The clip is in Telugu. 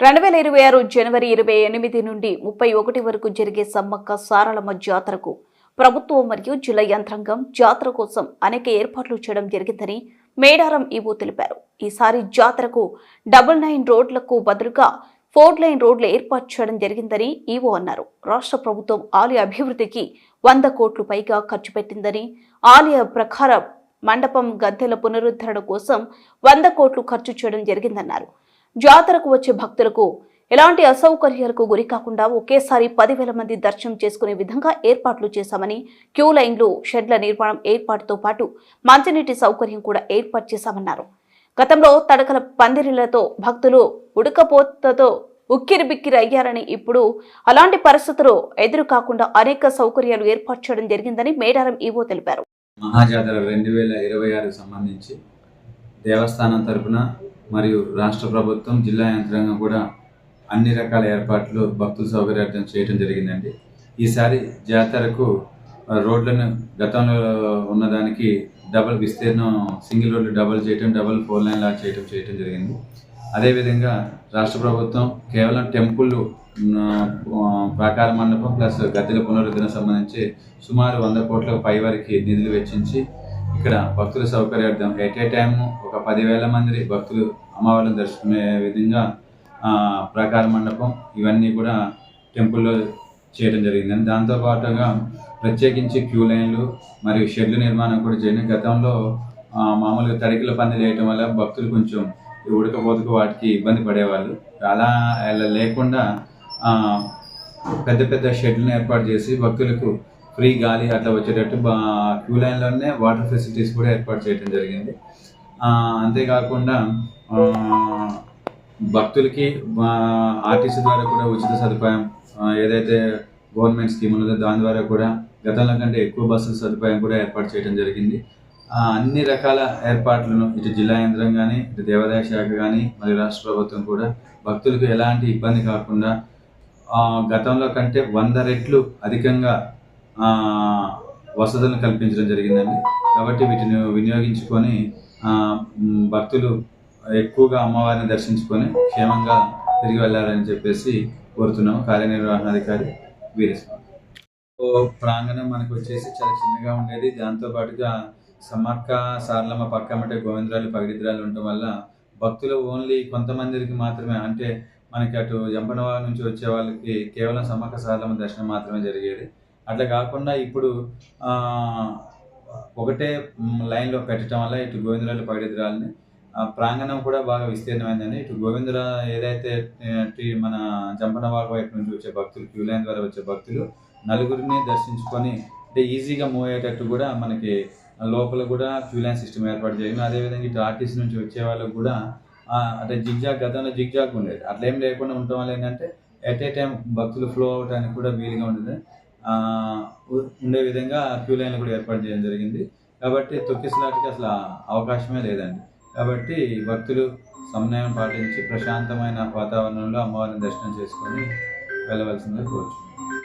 రెండు వేల ఇరవై ఆరు జనవరి ఇరవై ఎనిమిది నుండి ముప్పై ఒకటి వరకు జరిగే సమ్మక్క సారళమ్మ జాతరకు ప్రభుత్వం మరియు జిల్లా యంత్రాంగం జాతర కోసం అనేక ఏర్పాట్లు చేయడం జరిగిందని మేడారం ఈవో తెలిపారు. ఈసారి జాతరకు డబుల్ నైన్ రోడ్లకు బదులుగా ఫోర్ లైన్ రోడ్లు ఏర్పాటు చేయడం జరిగిందని ఈవో అన్నారు. రాష్ట్ర ప్రభుత్వం ఆలయ అభివృద్ధికి వంద కోట్లు పైగా ఖర్చు పెట్టిందని ఆలయ ప్రకారం మండపం గద్దెల పునరుద్ధరణ కోసం వంద కోట్లు ఖర్చు చేయడం జరిగిందన్నారు. జాతరకు వచ్చే భక్తులకు ఎలాంటి అసౌకర్యాలకు గురి కాకుండా ఒకేసారి పదివేల మంది దర్శనం చేసుకునే విధంగా ఏర్పాట్లు చేశామని క్యూ లైన్లు షెడ్ల నిర్మాణం ఏర్పాటుతో పాటు మంచినీటి సౌకర్యం కూడా ఏర్పాటు చేశామన్నారు. గతంలో తడకల పందిరిలతో భక్తులు ఉడకపోతతో ఉక్కిరి బిక్కిరి అయ్యారని ఇప్పుడు అలాంటి పరిస్థితులు ఎదురు కాకుండా అనేక సౌకర్యాలు ఏర్పాటు చేయడం జరిగిందని మేడారం ఈవో తెలిపారు. మహాజాతర రెండు వేల ఇరవై ఆరు సంబంధించి దేవస్థానం తరఫున మరియు రాష్ట్ర ప్రభుత్వం జిల్లా యంత్రాంగం కూడా అన్ని రకాల ఏర్పాట్లు భక్తుల సౌకర్యార్థం చేయడం జరిగిందండి. ఈసారి జాతరకు రోడ్లను గతంలో ఉన్నదానికి డబల్ విస్తీర్ణం సింగిల్ రోడ్లు డబల్ చేయటం డబల్ ఫోర్ లైన్ లా చేయటం చేయటం జరిగింది. అదేవిధంగా రాష్ట్ర ప్రభుత్వం కేవలం టెంపుల్ ప్రాకార మండపం ప్లస్ గద్దెల పునరుద్ధరణ సంబంధించి సుమారు వంద కోట్ల పై వరకు నిధులు వెచ్చించి ఇక్కడ భక్తుల సౌకర్యార్థం ఎట్ ఏ టైము ఒక పదివేల మంది భక్తులు అమ్మవారిని దర్శించే విధంగా ప్రకార మండపం ఇవన్నీ కూడా టెంపుల్లో చేయడం జరిగింది. దాంతో పాటుగా ప్రత్యేకించి క్యూ లైన్లు మరియు షెడ్లు నిర్మాణం కూడా చేయడం గతంలో మామూలుగా తడికిల పని వేయటం వల్ల భక్తులు కొంచెం ఉడకపోతకు వాటికి ఇబ్బంది పడేవాళ్ళు. అలా అలా లేకుండా పెద్ద పెద్ద షెడ్లను ఏర్పాటు చేసి భక్తులకు ఫ్రీ గాలి అట్లా వచ్చేటట్టు క్యూ లైన్లోనే వాటర్ ఫెసిలిటీస్ కూడా ఏర్పాటు చేయడం జరిగింది. అంతేకాకుండా భక్తులకి ఆర్టీసీ ద్వారా కూడా ఉచిత సదుపాయం ఏదైతే గవర్నమెంట్ స్కీమ్ ఉన్నదో దాని ద్వారా కూడా గతంలో కంటే ఎక్కువ బస్సుల సదుపాయం కూడా ఏర్పాటు చేయడం జరిగింది. అన్ని రకాల ఏర్పాట్లను ఇటు జిల్లా యంత్రం కానీ ఇటు దేవాదాయ శాఖ కానీ మరియు రాష్ట్ర ప్రభుత్వం కూడా భక్తులకు ఎలాంటి ఇబ్బంది కాకుండా గతంలో కంటే వంద రెట్లు అధికంగా వసతులను కల్పించడం జరిగిందండి. కాబట్టి వీటిని వినియోగించుకొని భక్తులు ఎక్కువగా అమ్మవారిని దర్శించుకొని క్షేమంగా తిరిగి వెళ్ళాలని చెప్పేసి కోరుతున్నాము. కార్యనిర్వహణాధికారి వీరస్వామి ప్రాంగణం మనకు వచ్చేసి చాలా చిన్నగా ఉండేది. దాంతో పాటుగా సమ్మక్క సారలమ్మ పక్కమటే గోవిందరాలు పగిడిద్రాలు ఉండటం వల్ల భక్తులు ఓన్లీ కొంతమందికి మాత్రమే అంటే మనకి అటు జంపనవాడ నుంచి వచ్చే వాళ్ళకి కేవలం సమక్క సారలమ్మ దర్శనం మాత్రమే జరిగేది. అట్లా కాకుండా ఇప్పుడు ఒకటే లైన్లో పెట్టడం వల్ల ఇటు గోవిందరాలు పగిడిద్రాలని ఆ ప్రాంగణం కూడా బాగా విస్తీర్ణమైందని ఇటు గోవిందుల ఏదైతే మన జంపన మన వైపు నుంచి వచ్చే భక్తులు క్యూ లైన్ ద్వారా వచ్చే భక్తులు నలుగురిని దర్శించుకొని అంటే ఈజీగా మూవ్ అయ్యేటట్టు కూడా మనకి లోపల కూడా క్యూ లైన్ సిస్టమ్ ఏర్పాటు చేయడం. అదేవిధంగా ఇటు ఆర్టీసీ నుంచి వచ్చే వాళ్ళకు కూడా అంటే జిగ్జాగ్ గతంలో జిగ్జాగ్ ఉండేది. అట్లా ఏం లేకుండా ఉండటం వల్ల ఏంటంటే ఎట్ ఏ టైం భక్తులు ఫ్లో అవడానికి కూడా వీలుగా ఉండేది. ఉండే విధంగా క్యూ లైన్లు కూడా ఏర్పాటు చేయడం జరిగింది. కాబట్టి తొక్కిసలాటకి అసలు అవకాశమే లేదండి. కాబట్టి భక్తులు సమన్వయం పాటించి ప్రశాంతమైన వాతావరణంలో అమ్మవారిని దర్శనం చేసుకొని వెళ్ళవలసిందే కోరుచు